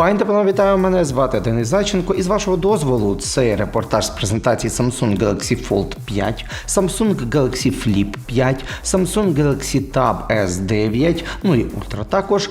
Та панове, вітаю мене звати Денис Зайченко. І з вашого дозволу цей репортаж з презентації Samsung Galaxy Fold 5, Samsung Galaxy Flip 5, Samsung Galaxy Tab S9, ну і Ultra також.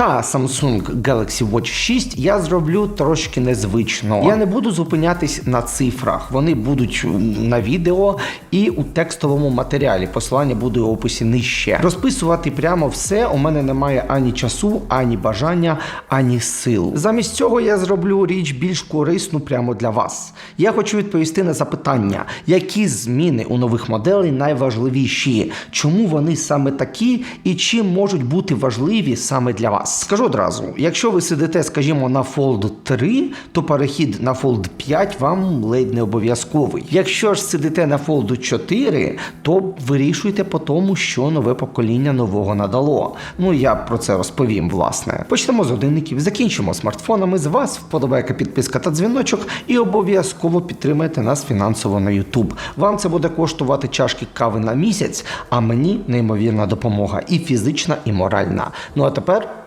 Та Samsung Galaxy Watch 6 я зроблю трошки незвично. Я не буду зупинятись на цифрах. Вони будуть на відео і у текстовому матеріалі. Посилання буде у описі нижче. Розписувати прямо все у мене немає ані часу, ані бажання, ані сил. Замість цього я зроблю річ більш корисну прямо для вас. Я хочу відповісти на запитання, які зміни у нових моделей найважливіші, чому вони саме такі і чим можуть бути важливі саме для вас. Скажу одразу: якщо ви сидите, скажімо, на Fold 3, то перехід на Fold 5 вам ледь не обов'язковий. Якщо ж сидите на Fold 4, то вирішуйте по тому, що нове покоління нового надало. Ну я про це розповім, власне. Почнемо з годинників, закінчимо смартфонами. З вас вподобайка, підписка та дзвіночок, і обов'язково підтримайте нас фінансово на YouTube. Вам це буде коштувати чашки кави на місяць, а мені неймовірна допомога і фізична, і моральна. Ну а тепер.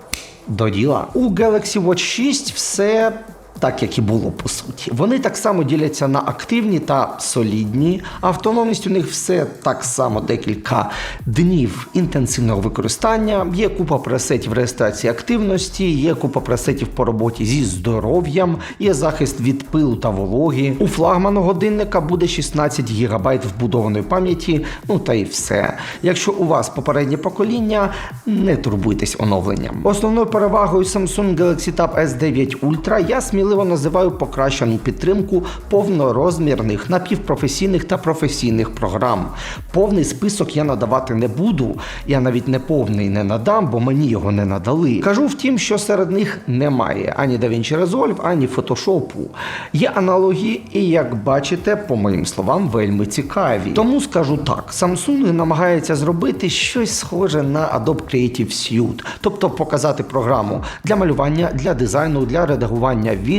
До діла. У Galaxy Watch 6 все так, як і було по суті. Вони так само діляться на активні та солідні. Автономність у них все так само декілька днів інтенсивного використання. Є купа пресетів реєстрації активності, є купа пресетів по роботі зі здоров'ям, є захист від пилу та вологи. У флагману годинника буде 16 ГБ вбудованої пам'яті. Ну та й все. Якщо у вас попереднє покоління, не турбуйтесь оновленням. Основною перевагою Samsung Galaxy Tab S9 Ultra я сміливо називаю покращену підтримку повнорозмірних, напівпрофесійних та професійних програм. Повний список я надавати не буду. Я навіть не повний не надам, бо мені його не надали. Кажу втім, що серед них немає ані DaVinci Resolve, ані Photoshop. Є аналогії, і як бачите, по моїм словам, вельми цікаві. Тому скажу так: Samsung намагається зробити щось схоже на Adobe Creative Suite, тобто показати програму для малювання, для дизайну, для редагування відео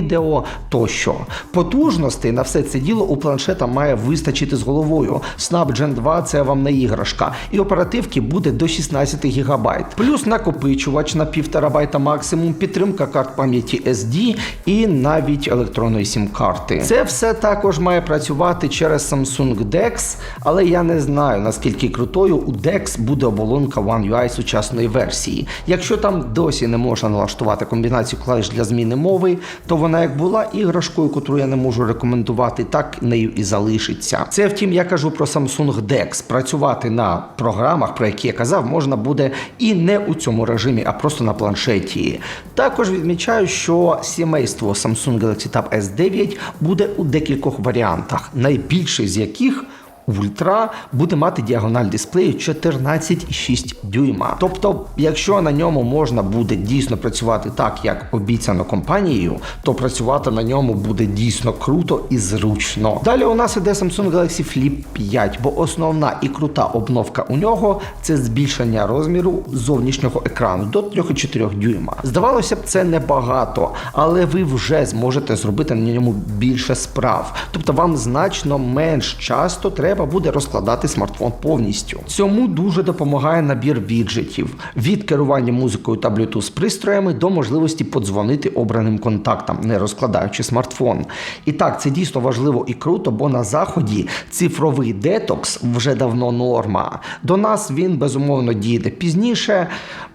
тощо. Потужностей на все це діло у планшета має вистачити з головою. Snapgen 2 це вам не іграшка, і оперативки буде до 16 ГБ. Плюс накопичувач на 1,5 терабайта максимум, підтримка карт пам'яті SD і навіть електронної сім-карти. Це все також має працювати через Samsung DeX, але я не знаю наскільки крутою у DeX буде оболонка One UI сучасної версії. Якщо там досі не можна налаштувати комбінацію клавіш для зміни мови, то вона як була іграшкою, яку я не можу рекомендувати, так нею і залишиться. Це втім, я кажу про Samsung DeX. Працювати на програмах, про які я казав, можна буде і не у цьому режимі, а просто на планшеті. Також відмічаю, що сімейство Samsung Galaxy Tab S9 буде у декількох варіантах, найбільший з яких Ультра буде мати діагональ дисплею 14,6 дюйма. Тобто, якщо на ньому можна буде дійсно працювати так, як обіцяно компанією, то працювати на ньому буде дійсно круто і зручно. Далі у нас іде Samsung Galaxy Flip 5, бо основна і крута обновка у нього це збільшення розміру зовнішнього екрану до 3,4 дюйма. Здавалося б, це небагато, але ви вже зможете зробити на ньому більше справ. Тобто вам значно менш часто треба буде розкладати смартфон повністю. Цьому дуже допомагає набір віджитів від керування музикою та Bluetooth пристроями до можливості подзвонити обраним контактам, не розкладаючи смартфон. І так, це дійсно важливо і круто, бо на заході цифровий детокс вже давно норма. До нас він безумовно дійде пізніше.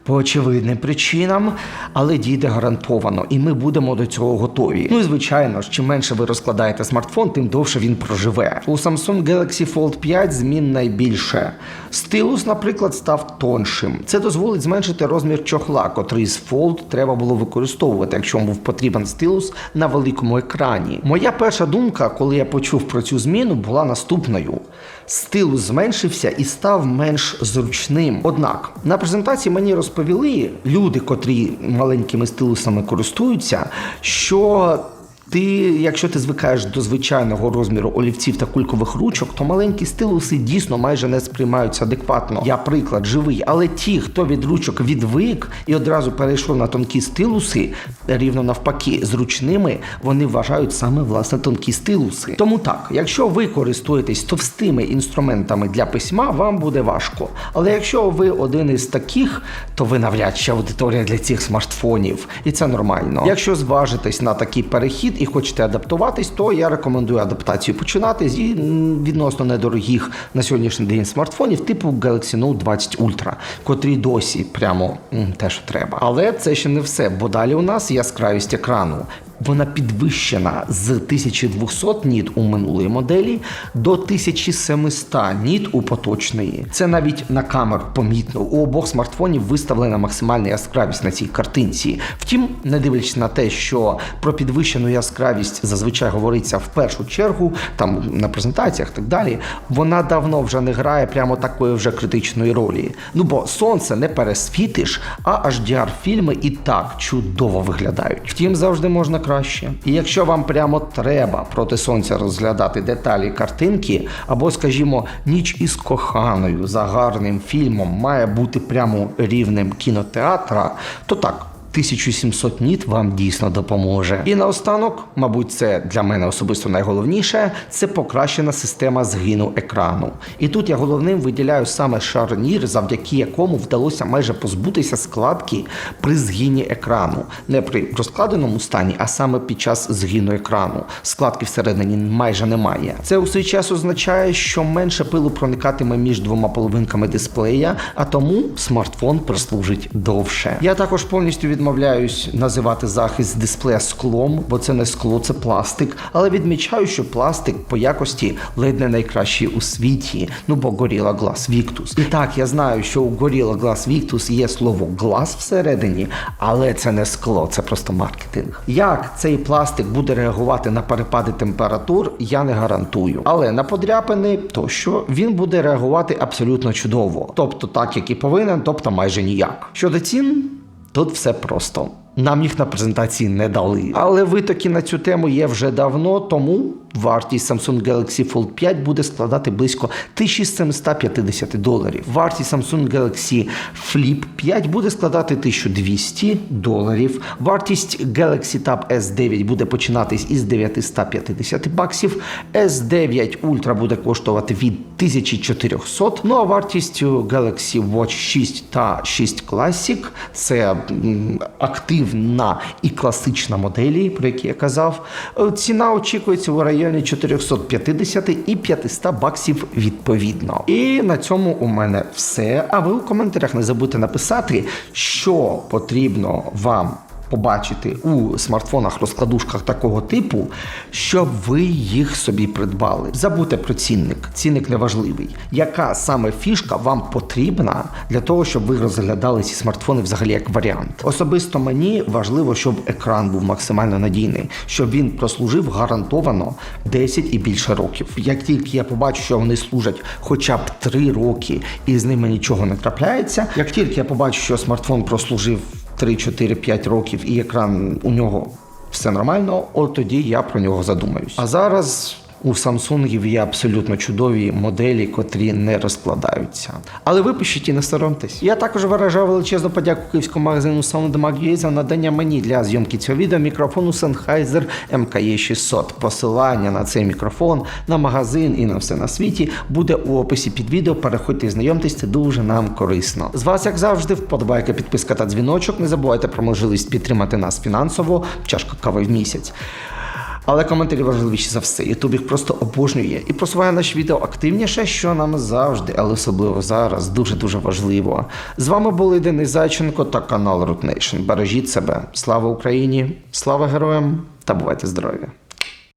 По очевидним причинам, але дійде гарантовано, і ми будемо до цього готові. Ну і звичайно ж, чим менше ви розкладаєте смартфон, тим довше він проживе. У Samsung Galaxy Fold 5 змін найбільше. Стилус, наприклад, став тоншим. Це дозволить зменшити розмір чохла, котрий з Fold треба було використовувати, якщо був потрібен стилус на великому екрані. Моя перша думка, коли я почув про цю зміну, була наступною: стилус зменшився і став менш зручним. Однак на презентації мені розповіли люди, котрі маленькими стилусами користуються, що Ти, якщо ти звикаєш до звичайного розміру олівців та кулькових ручок, то маленькі стилуси дійсно майже не сприймаються адекватно. Я приклад живий, але ті, хто від ручок відвик і одразу перейшов на тонкі стилуси, рівно навпаки, зручними вони вважають саме власне тонкі стилуси. Тому так, якщо ви користуєтесь товстими інструментами для письма, вам буде важко. Але якщо ви один із таких, то ви навряд чи аудиторія для цих смартфонів, і це нормально. Якщо зважитесь на такий перехід і хочете адаптуватись, то я рекомендую адаптацію починати зі відносно недорогих на сьогоднішній день смартфонів, типу Galaxy Note 20 Ultra, котрі досі прямо те, що треба. Але це ще не все, бо далі у нас яскравість екрану. Вона підвищена з 1200 ніт у минулої моделі до 1700 ніт у поточної. Це навіть на камеру помітно. У обох смартфонів виставлена максимальна яскравість на цій картинці. Втім, не дивлячись на те, що про підвищену яскравість зазвичай говориться в першу чергу, там на презентаціях так далі, вона давно вже не грає прямо такої вже критичної ролі. Ну бо сонце не пересвітиш, а HDR фільми і так чудово виглядають. Втім, завжди можна краще. І якщо вам прямо треба проти сонця розглядати деталі картинки, або, скажімо, ніч із коханою за гарним фільмом має бути прямо рівнем кінотеатра, то так. 1700 ніт вам дійсно допоможе. І наостанок, мабуть, це для мене особисто найголовніше це покращена система згину екрану. І тут я головним виділяю саме шарнір, завдяки якому вдалося майже позбутися складки при згині екрану, не при розкладеному стані, а саме під час згину екрану. Складки всередині майже немає. Це у свій час означає, що менше пилу проникатиме між двома половинками дисплея, а тому смартфон прослужить довше. Я також повністю відмовляюсь називати захист дисплея склом, бо це не скло, це пластик. Але відмічаю, що пластик по якості ледь не найкращий у світі. Ну бо Gorilla Glass Victus. І так, я знаю, що у Gorilla Glass Victus є слово глаз всередині, але це не скло, це просто маркетинг. Як цей пластик буде реагувати на перепади температур, я не гарантую. Але на подряпини тощо він буде реагувати абсолютно чудово. Тобто так, як і повинен, тобто майже ніяк. Щодо цін. Тут все просто. Нам їх на презентації не дали. Але витоки на цю тему є вже давно, тому вартість Samsung Galaxy Fold 5 буде складати близько 1750 доларів. Вартість Samsung Galaxy Flip 5 буде складати 1200 доларів. Вартість Galaxy Tab S9 буде починатись із 950 баксів. S9 Ultra буде коштувати від 1400. Ну а вартість Galaxy Watch 6 та 6 Classic це м, на і класична моделі, про які я казав. Е, Ціна очікується в районі 450 і 500 баксів відповідно. І на цьому у мене все. А ви у коментарях не забудьте написати, що потрібно вам. Побачити у смартфонах розкладушках такого типу, щоб ви їх собі придбали. Забудьте про цінник. Цінник неважливий. Яка саме фішка вам потрібна для того, щоб ви розглядали ці смартфони взагалі як варіант? Особисто мені важливо, щоб екран був максимально надійний, щоб він прослужив гарантовано 10 і більше років. Як тільки я побачу, що вони служать хоча б 3 роки і з ними нічого не трапляється, як тільки я побачу, що смартфон прослужив 3-4-5 років і екран у нього все нормально, от тоді я про нього задумаюсь. А зараз у Samsung є абсолютно чудові моделі, котрі не розкладаються. Але ви пишіть і не соромтесь. Я також виражаю величезну подяку київському магазину SoundMag.ua за надання мені для зйомки цього відео мікрофону Sennheiser MKE 600. Посилання на цей мікрофон, на магазин і на все на світі буде у описі під відео. Переходьте і знайомтесь, це дуже нам корисно. З вас, як завжди, вподобайка, підписка та дзвіночок. Не забувайте про можливість підтримати нас фінансово, чашка кави в місяць. Але коментарі важливіші за все. Ютуб їх просто обожнює і просуває наші відео активніше, що нам завжди, але особливо зараз, дуже-дуже важливо. З вами були Денис Зайченко та канал Root Nation. Бережіть себе. Слава Україні! Слава героям та бувайте здорові!